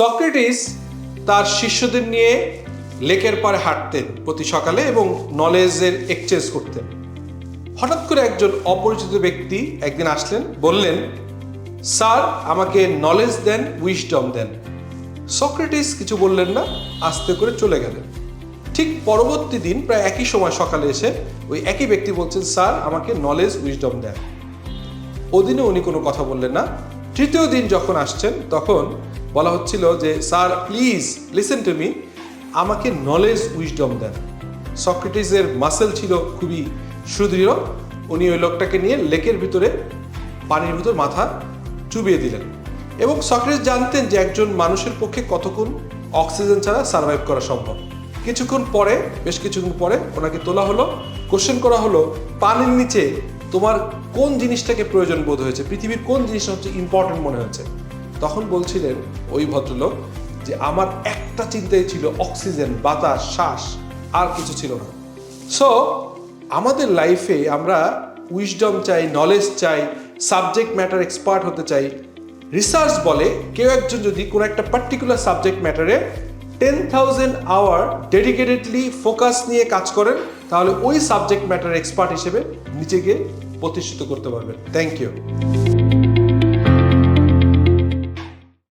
Socrates তার শিষ্যদের নিয়ে লেকের পাড়ে হাঁটতেন প্রতি সকালে এবং নলেজের এক্সচেঞ্জ করতেন। হঠাৎ করে একজন অপরিচিত ব্যক্তি একদিন আসলেন, বললেন, স্যার, আমাকে নলেজ দেন উইশডম দেন। সক্রেটিস কিছু বললেন না, আস্তে করে চলে গেলেন। ঠিক পরবর্তী দিন প্রায় একই সময় সকালে এসে ওই একই ব্যক্তি বলছেন, স্যার, আমাকে নলেজ উইশডম দেন। ওদিনে উনি কোনো কথা বললেন না। তৃতীয় দিন যখন আসছেন, তখন বলা হচ্ছিল যে, sir, please listen to me. আমাকে নলেজ উইজডম দেন। সক্রেটিসের মাসেল ছিল খুবই সুদৃঢ়। উনি ওই লোকটাকে নিয়ে লেকের ভিতরে, পানির ভিতর মাথা চুবিয়ে দিলেন। এবং সক্রেটিস জানতেন যে একজন মানুষের পক্ষে কতক্ষণ অক্সিজেন ছাড়া সার্ভাইভ করা সম্ভব। কিছুক্ষণ পরে, বেশ কিছুক্ষণ পরে ওনাকে তোলা হলো। কোশ্চেন করা হলো, পানির নিচে তোমার কোন জিনিসটাকে প্রয়োজন বোধ হয়েছে? পৃথিবীর কোন জিনিসটা হচ্ছে ইম্পর্টেন্ট মনে হয়েছে? তখন বলছিলেন ওই ভদ্রলোক যে আমার একটা চিন্তাই ছিল, অক্সিজেন, বাতাস, শ্বাস, আর কিছু ছিল না। সো আমাদের লাইফে আমরা উইজডম চাই নলেজ চাই সাবজেক্ট ম্যাটার এক্সপার্ট হতে চাই। রিসার্চ বলে কেউ একজন যদি কোনো একটা particular subject ম্যাটারে ten thousand hour dedicatedly focus নিয়ে কাজ করেন, তাহলে ওই সাবজেক্ট ম্যাটার এক্সপার্ট হিসেবে নিজেকে প্রতিষ্ঠিত করতে পারবেন। Thank you